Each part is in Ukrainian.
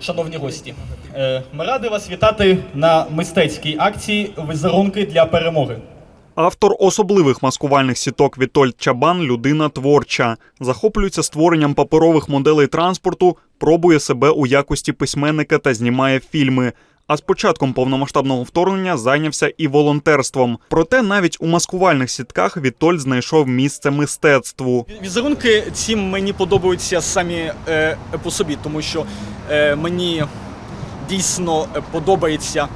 Шановні гості, е, ми раді вас вітати на мистецькій акції Візерунки для перемоги. Автор особливих маскувальних сіток Вітольд Чабан людина творча. Захоплюється створенням паперових моделей транспорту, пробує себе у якості письменника та знімає фільми. А з початком повномасштабного вторгнення зайнявся і волонтерством. Проте навіть у маскувальних сітках Вітольд знайшов місце мистецтву. Візерунки ці мені подобаються самі е, по собі, тому що е, мені дійсно подобається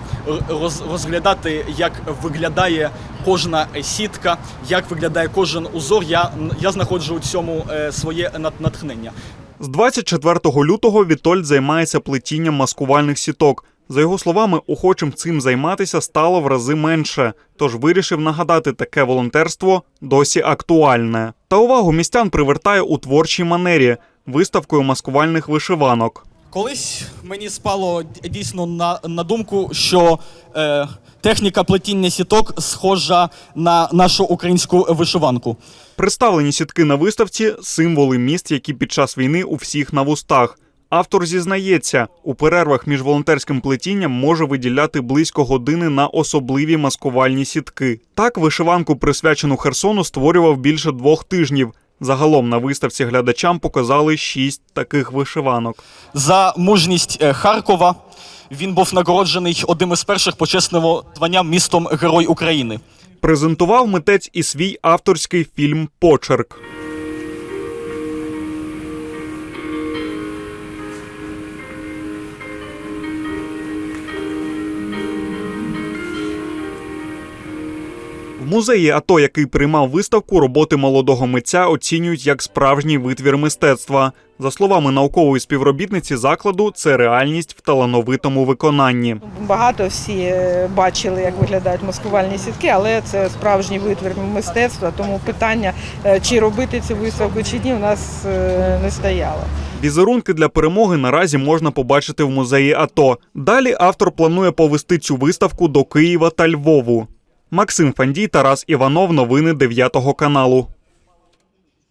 роз, розглядати, як виглядає кожна сітка, як виглядає кожен узор. Я, я знаходжу у цьому е, своє нат- натхнення. З 24 лютого Вітольд займається плетінням маскувальних сіток. За його словами, охочим цим займатися стало в рази менше, тож вирішив нагадати таке волонтерство досі актуальне. Та увагу містян привертає у творчій манері виставкою маскувальних вишиванок. Колись мені спало дійсно на, на думку, що е, техніка плетіння сіток схожа на нашу українську вишиванку. Представлені сітки на виставці символи міст, які під час війни у всіх на вустах. Автор зізнається, у перервах між волонтерським плетінням може виділяти близько години на особливі маскувальні сітки. Так, вишиванку, присвячену Херсону, створював більше двох тижнів. Загалом на виставці глядачам показали шість таких вишиванок. За мужність е, Харкова він був нагороджений одним із перших почесного званням містом Герой України. Презентував митець і свій авторський фільм Почерк. В музеї АТО, який приймав виставку, роботи молодого митця оцінюють як справжній витвір мистецтва. За словами наукової співробітниці закладу, це реальність в талановитому виконанні. Багато всі е, бачили, як виглядають маскувальні сітки, але це справжній витвір мистецтва. Тому питання, е, чи робити цю виставку чи ні, у нас е, не стояло. Візерунки для перемоги наразі можна побачити в музеї АТО. Далі автор планує повести цю виставку до Києва та Львову. Максим Фандій, Тарас Іванов. Новини 9 каналу.